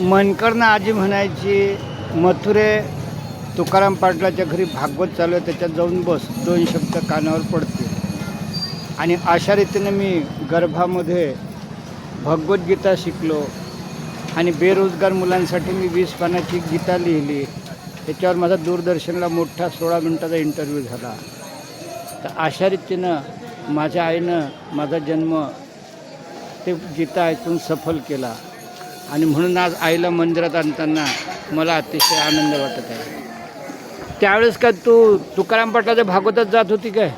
मनकरनं आजी म्हणायची मथुरे तुकाराम पाटलाच्या घरी भागवत चालू आहे त्याच्यात जाऊन बस दोन शब्द कानावर पडते आणि अशा रीतीने मी गर्भामध्ये भगवद्गीता शिकलो आणि बेरोजगार मुलांसाठी मी वीस पानाची गीता लिहिली. त्याच्यावर माझा दूरदर्शनला मोठा सोळा मिनटाचा इंटरव्ह्यू झाला. तर अशा रीतीनं माझ्या आईनं माझा जन्म ते गीता ऐकून सफल केला. आणि म्हणून आज आईला मंदिरात आणताना मला अतिशय आनंद वाटत आहे. त्यावेळेस काय तू तुकाराम पाटलाच्या भागवतात जात होती काय?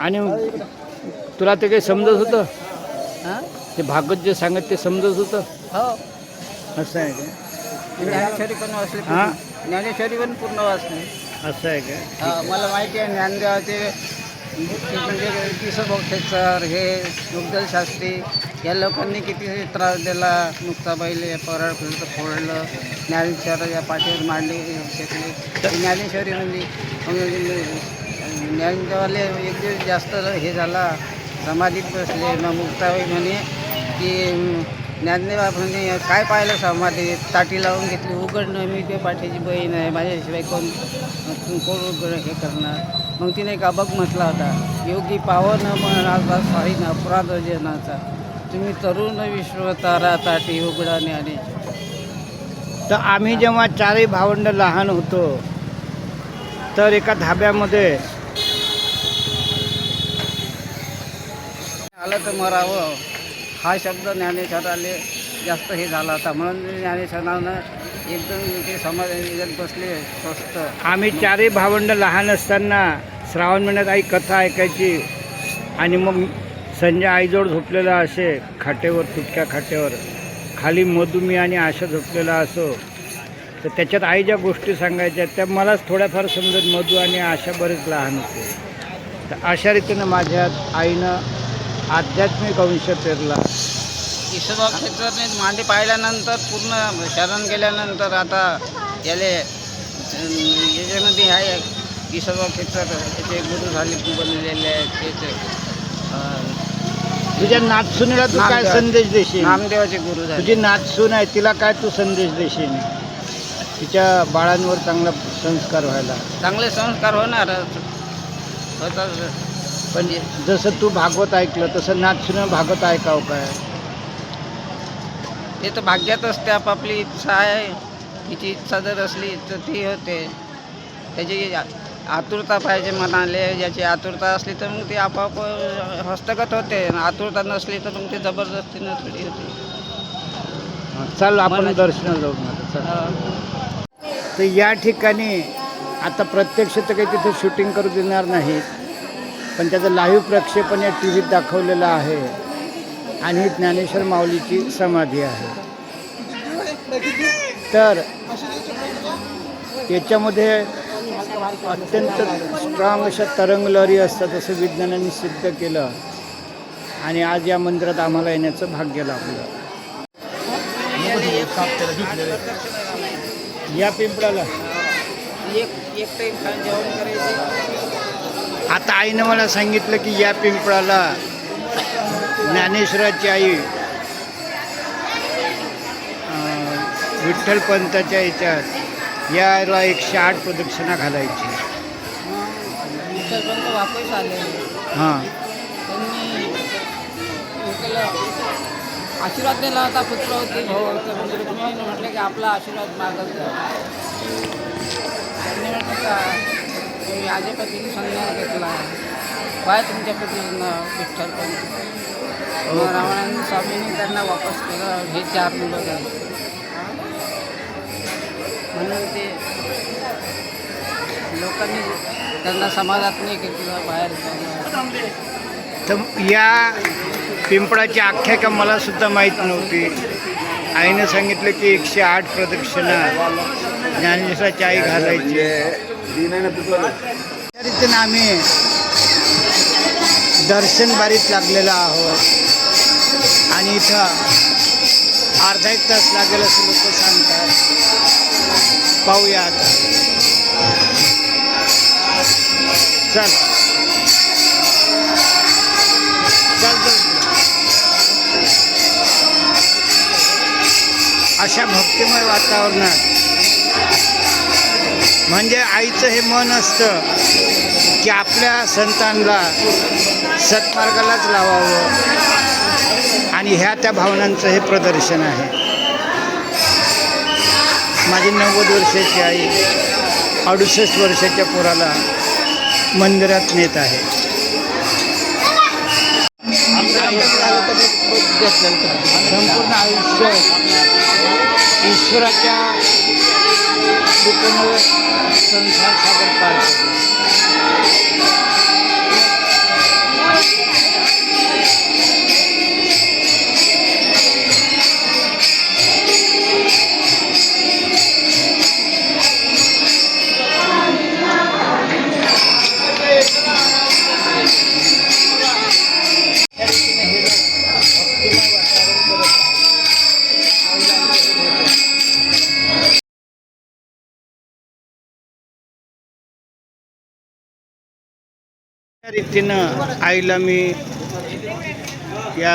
आणि तुला ते काही समजत होतं? ते भागवत जे सांगत ते समजत होतं? हो. असं आहे का? ज्ञानेश्वरी पण वाचली हां. ज्ञानेश्वरी पण पूर्ण वाचली. असं आहे का? हा, मला माहिती आहे ज्ञानदेवाचे म्हणजे किशोर हे मुग्धल शास्त्री या लोकांनी किती त्रास दिला मुक्ताबाईले परळ फिरत फोडलं. ज्ञानेश्वर या पाठीवर मांडली शेकली ती ज्ञानेश्वरी म्हणजे ज्ञानदेवाले एक दिवस जास्त हे झाला समाधीत बसले. मग मुक्ताबाई म्हणे की अं, ज्ञानदेवा म्हणे काय पाहिलं समाधीत ताटी लावून घेतली. उघडणं मी ते पाठीची बहीण आहे. माझ्याशिवाय कोण कोण उघड हे करणार? मग तिने एक अबक म्हटला होता योगी पावन म्हणाचा साईन अपराध जनाचा. तुम्ही तरुण विश्व तारा ताटी उघडा ज्ञाने तर आम्ही जेव्हा चारही भावंड लहान होतो तर एका धाब्यामध्ये आलं तर मरावं. हा शब्द ज्ञानेश्वराले जास्त हे झाला होता. म्हणून ज्ञानेश्वरानं एकदम ते समाज बसले स्वस्त. आम्ही चारही भावंड लहान असताना श्रावण महिन्यात आई कथा ऐकायची आणि मग संजय आईजोड झोपलेला असे खाटेवर तुटक्या खाटेवर. खाली मधुमी आणि आशा झोपलेला असो. तर त्याच्यात आई ज्या गोष्टी सांगायच्या त्या मलाच थोड्याफार समजत मधू आणि आशा बरेच लहान होते. तर अशा रीतीनं माझ्यात आईनं आध्यात्मिक अंश पेरला. ईश्वरा खेचरने मांडी पाहिल्यानंतर पूर्ण शरण गेल्यानंतर आता याले याच्यामध्ये आहे ईश्वरा खेचर त्याचे गुरु झाले बनलेले आहेत त्याचे तुझ्या नातसुनीला तू काय नामदेव. संदेश देशील? नामदेवाचे गुरु झाले. तुझी नातसून आहे तिला काय तू संदेश देशील? तिच्या बाळांवर चांगला संस्कार व्हायला. चांगले संस्कार होणार. पण जसं तू भागवत ऐकलं तसं नातसून भागवत ऐकावं काय? ते तर भाग्यात असते आपापली इच्छा आहे. तिची इच्छा जर असली तर ती होते. त्याची आतुरता पाहिजे मनाले ज्याची आतुरता असली तर मग ती आपोआप हस्तगत होते. आणि आतुरता नसली तर मग ती जबरदस्तीनं थोडी होते. चल आपण मला- दर्शनाला जाऊ ना आता, चल. अं, तर या ठिकाणी आता प्रत्यक्ष तर काही तिथे शूटिंग करू देणार नाहीत पण त्याचं लाईव्ह प्रक्षेपण या टी व्हीत दाखवलेलं आहे. आणि ही ज्ञानेश्वर माऊलीची समाधी आहे. तर याच्यामध्ये अत्यंत स्ट्रॉंग अशा तरंगलहरी असतात असं विज्ञानाने सिद्ध केलं. आणि आज या मंदिरात आम्हाला येण्याचं भाग्य लाभलं. या पिंपळाला. आता आईनं मला सांगितलं की या पिंपळाला ज्ञानेश्वराची आई अं, विठ्ठल पंताच्या याच्यात याला एकशे आठ प्रदक्षिणा घालायची. विठ्ठलपंत वापस आले हां. त्यांनी हे केलं. आशीर्वाद दिला होता पुत्र होते भाऊ होते म्हणजे रुक्मिणीने म्हटलं की आपला आशीर्वाद मागत जा. त्यांनी म्हटलं का मी माझ्या पतीने संन्यास घेतला काय तुमच्या पतीनं विठ्ठल पण मग रावणाने स्वामीने त्यांना वापस केलं. हे चार मुलं झाले म्हणून ते लोकांनी त्यांना समाजात नाही घेतलं बाहेर. तर या पिंपळाची आख्यायिका मला सुद्धा माहीत नव्हती. आईनं सांगितलं की एकशे आठ प्रदक्षिणा ज्ञानेश्वराची आई घालायची. त्या रीतीनं आम्ही दर्शन बारीत लागलेलो आहोत. आणि इथं अर्धा एक तास लागेल असं लोक सांगतात. पाहूयात चल. चल चल. अशा भक्तिमय वातावरणात म्हणजे आईचं हे मन असतं की आपल्या संतांना सत्मार्गालाच लावावं. आणि ह्या त्या भावनांचं हे प्रदर्शन आहे. माझी नव्वद वर्षाची आई अडुसष्ट वर्षाच्या पोराला मंदिरात नेत आहे. संपूर्ण आयुष्य ईश्वराच्या कृपेनं संसार सागर पार रीतीनं आईला मी या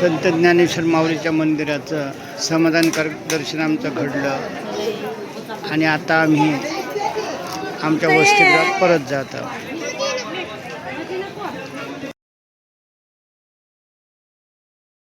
संत ज्ञानेश्वर माऊलीच्या मंदिराचं समाधानकारक दर्शन आमचं घडलं. आणि आता आम्ही आमच्या वस्तीला परत जात आहोत.